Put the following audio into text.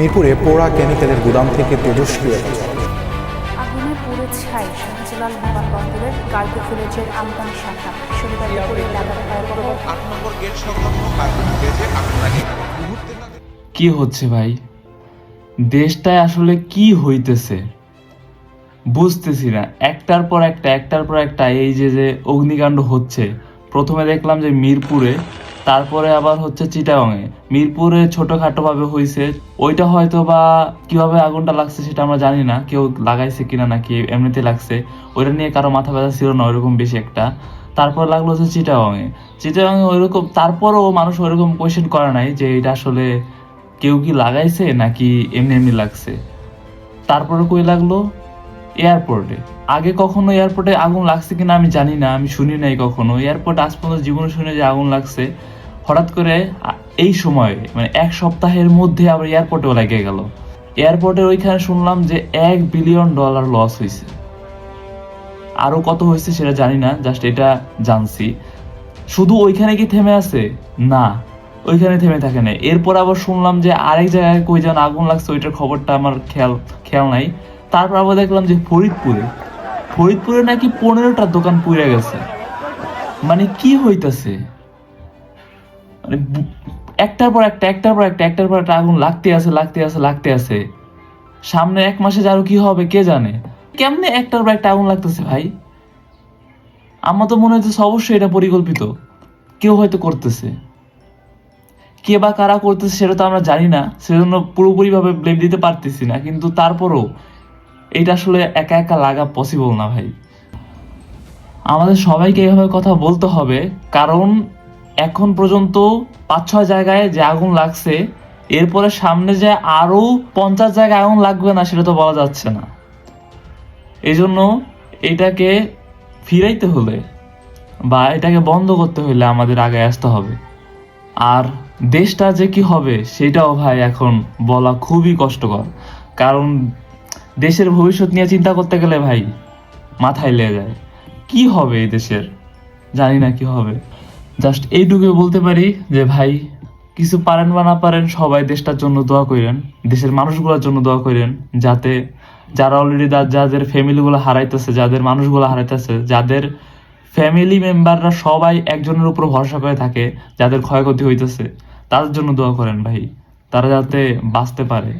মিরপুরে পোড়া কেমিক্যালের গুদাম থেকে আগুনে পুড়ে ছাই শাহজালাল বিমানবন্দরের কার্গো ভিলেজের আমদানি শাখা। শনিবার দুপুরে আট নম্বর গেট সংলগ্ন কার্বন গেজে আগুন। লাগে কি হচ্ছে ভাই? দেশটায় আসলে কি হইতেছে? বুঝতেছি না। একটার পর একটা একটার পর একটা এই যে যে অগ্নিকাণ্ড হচ্ছে প্রথমে দেখলাম যে মিরপুরে তারপরে আবার হচ্ছে চিটাগংয়ে। মিরপুরে ছোটখাটো ভাবে হয়েছে ওইটা হয়তো বা কীভাবে আগুনটা লাগছে সেটা আমরা জানি না। কেউ লাগাইছে কিনা নাকি এমনিতে লাগছে। ওইটা নিয়ে কারও মাথা ব্যথা ছিল না, ওইরকম বেশি একটা। তারপর লাগল হচ্ছে চিটাগংয়ে। চিটাগংয়ে ওইরকম তারপরও মানুষ ওইরকম কোয়েশ্চেন করে নাই যে এটা আসলে কেউ কি লাগাইছে নাকি এমনি এমনি লাগছে। তারপরে কই লাগল? এয়ারপোর্টে। আগে কখনো এয়ারপোর্টে আগুন লাগছে কিনা আমি জানি না, আমি শুনি নাই কখনো। এয়ারপোর্ট আজ পর্যন্ত জীবনে শুনে যে আগুন লাগছে। হঠাৎ করে এই সময়ে মানে এক সপ্তাহের মধ্যে আবার এয়ারপোর্টেও লেগে গেল। এয়ারপোর্টের ওইখানে শুনলাম যে এক বিলিয়ন ডলার লস হয়েছে আরও কত হয়েছে সেটা জানি না জাস্ট এটা জানছি। শুধু ওইখানে কি থেমে আছে? না, ওইখানে থেমে থাকে না এরপর আবার শুনলাম যে আরেক জায়গায় কই যেন আগুন লাগছে, ওইটার খবরটা আমার খেয়াল খেয়াল নাই। তারপর আবার দেখলাম যে ফরিদপুরে ফরিদপুরে নাকি পনেরোটা দোকান পুড়ে গেছে। মানে কি হইতাছে? মানে একটার পর একটা, একটার পর একটা, একটার পর একটা আগুন লাগতে আছে লাগতে আছে লাগতে আছে। সামনে এক মাসে আরও কি হবে, কে জানে? কেমনে একটার পর একটা আগুন লাগতেছে ভাই? আমার তো মনে হচ্ছে অবশ্যই এটা পরিকল্পিত। কেউ হয়তো করতেছে। কে বা কারা করতেছে সেটা তো আমরা জানি না, সেজন্য পুরোপুরিভাবে ব্লেম দিতে পারতেছি না, কিন্তু তারপরও এটা আসলে একা একা লাগা পসিবল না ভাই। আমাদের সবাইকে এভাবে কথা বলতে হবে, কারণ এখন পর্যন্ত পাঁচ ছয় জায়গায় যে আগুন লাগছে, এরপরে সামনে যে আরও পঞ্চাশ জায়গায় আগুন লাগবে না, সেটা তো বলা যাচ্ছে না। এই জন্য এটাকে ফিরাইতে হলে বা এটাকে বন্ধ করতে হলে আমাদের আগে আসতে হবে। আর দেশটা যে কি হবে, সেটাও ভাই এখন বলা খুবই কষ্টকর। কারণ দেশের ভবিষ্যৎ নিয়ে চিন্তা করতে গেলে ভাই মাথায় লেগে যায়। কি হবে এই দেশের? জানি না কি হবে। জাস্ট এইটুকু বলতে পারি যে ভাই, কিছু পারেন বা না পারেন, সবাই দেশটার জন্য দোয়া করেন, দেশের মানুষগুলোর জন্য দোয়া করেন, যাতে যারা অলরেডি যাদের ফ্যামিলিগুলো হারাইতেছে, যাদের মানুষগুলো হারাইতেছে, যাদের ফ্যামিলি মেম্বাররা সবাই একজনের উপর ভরসা করে থাকে, যাদের ক্ষয়ক্ষতি হইতেছে, তাদের জন্য দোয়া করেন ভাই, তারা যাতে বাঁচতে পারে।